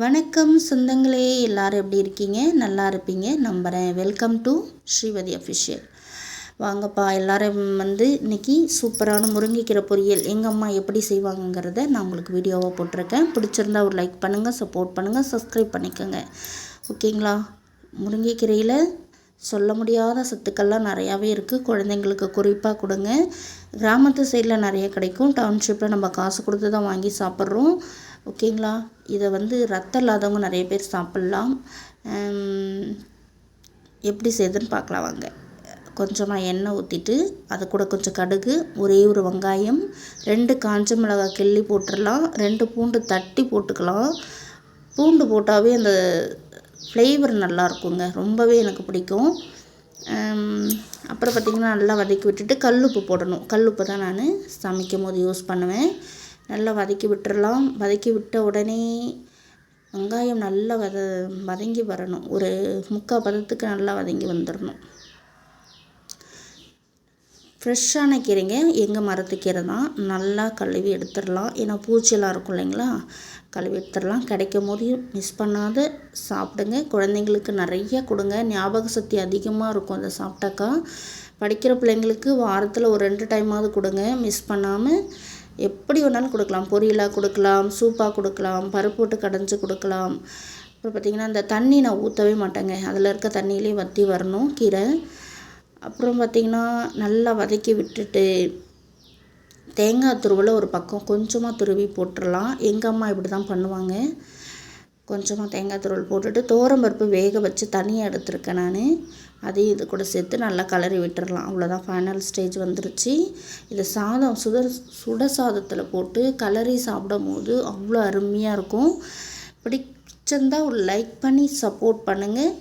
வணக்கம் சொந்தங்களே எல்லாரும் எப்படி இருக்கீங்க? நல்லா இருப்பீங்க. நம்புகிறேன் வெல்கம் டு ஸ்ரீவதி அஃபிஷியல் வாங்கப்பா எல்லாரும் வந்து இன்றைக்கி சூப்பரான முருங்கைக்கீரை பொரியல். எங்கள் அம்மா எப்படி செய்வாங்கங்கிறத நான் உங்களுக்கு வீடியோவாக போட்டிருக்கேன். பிடிச்சிருந்தா ஒரு லைக் பண்ணுங்கள் சப்போர்ட் பண்ணுங்கள் சப்ஸ்கிரைப் பண்ணிக்கோங்க. ஓகேங்களா? முருங்கைக்கீரையில் சொல்ல முடியாத சத்துக்கள்லாம் நிறையாவே இருக்குது குழந்தைங்களுக்கு குறிப்பாக கொடுங்க. கிராமத்து சைடில் நிறைய கிடைக்கும். டவுன்ஷிப்பில் நம்ம காசு கொடுத்து தான் வாங்கி சாப்பிட்றோம். ஓகேங்களா? இதை வந்து ரத்தம் இல்லாதவங்க நிறைய பேர் சாப்பிட்லாம். எப்படி செய்யுதுன்னு பார்க்கலாம் வாங்க. கொஞ்சமாக எண்ணெய் ஊற்றிட்டு அது கூட கொஞ்சம் கடுகு ஒரே ஒரு வெங்காயம் ரெண்டு காஞ்ச மிளகாய் கிள்ளி போட்டுடலாம் ரெண்டு பூண்டு தட்டி போட்டுக்கலாம். பூண்டு போட்டாவே அந்த ஃப்ளேவர் நல்லா இருக்குங்க. ரொம்பவே எனக்கு பிடிக்கும். அப்புறம் பார்த்திங்கன்னா நல்லா வதக்கி விட்டுட்டு கல்லுப்பு போடணும். கல்லுப்பு தான் நான் சமைக்கும் போது யூஸ் பண்ணுவேன். நல்லா வதக்கி விட்டுறலாம். வதக்கி விட்ட உடனே வெங்காயம் நல்லா வத வதங்கி வரணும். ஒரு முக்கால் பதத்துக்கு நல்லா வதங்கி வந்துடணும் ஃப்ரெஷ்ஷான கீரைங்க. எங்கள் மரத்து கீரை தான். நல்லா கழுவி எடுத்துடலாம். ஏன்னா பூச்சியெல்லாம் இருக்கும் இல்லைங்களா? கழுவி எடுத்துடலாம். கிடைக்கும் போது மிஸ் பண்ணாத. சாப்பிடுங்க. குழந்தைங்களுக்கு நிறைய கொடுங்க. ஞாபக சக்தி அதிகமாக இருக்கும் அதை சாப்பிட்டாக்கா. படிக்கிற பிள்ளைங்களுக்கு வாரத்தில் ஒரு ரெண்டு டைமாவது கொடுங்க. மிஸ் பண்ணாமல் எப்படி வேணாலும் கொடுக்கலாம். பொரியலாக கொடுக்கலாம் சூப்பாக கொடுக்கலாம் பருப்பு போட்டு கடைஞ்சி கொடுக்கலாம். அப்புறம் பார்த்திங்கன்னா அந்த தண்ணி நான் ஊற்றவே மாட்டேங்க. அதில் இருக்க தண்ணியிலே வற்றி வரணும் கீரை. அப்புறம் பார்த்திங்கன்னா நல்லா வதக்கி விட்டுட்டு தேங்காய் துருவலை ஒரு பக்கம் கொஞ்சமாக துருவி போட்டுடலாம் எங்கள் அம்மா இப்படி தான் பண்ணுவாங்க. கொஞ்சமாக தேங்காய் துருள் போட்டுட்டு தோரம்பருப்பு வேக வச்சு தனியாக எடுத்திருக்கேன் நான். அதையும் இது கூட சேர்த்து நல்லா கலரி விட்டுடலாம் அவ்வளோதான் ஃபைனல் ஸ்டேஜ் வந்துருச்சு. இது சாதம் சுட சுட சாதத்தில் போட்டு கலரி சாப்பிடும் போது அவ்வளோ அருமையாக இருக்கும். பிடிச்சிருந்தா ஒரு லைக் பண்ணி சப்போர்ட் பண்ணுங்கள்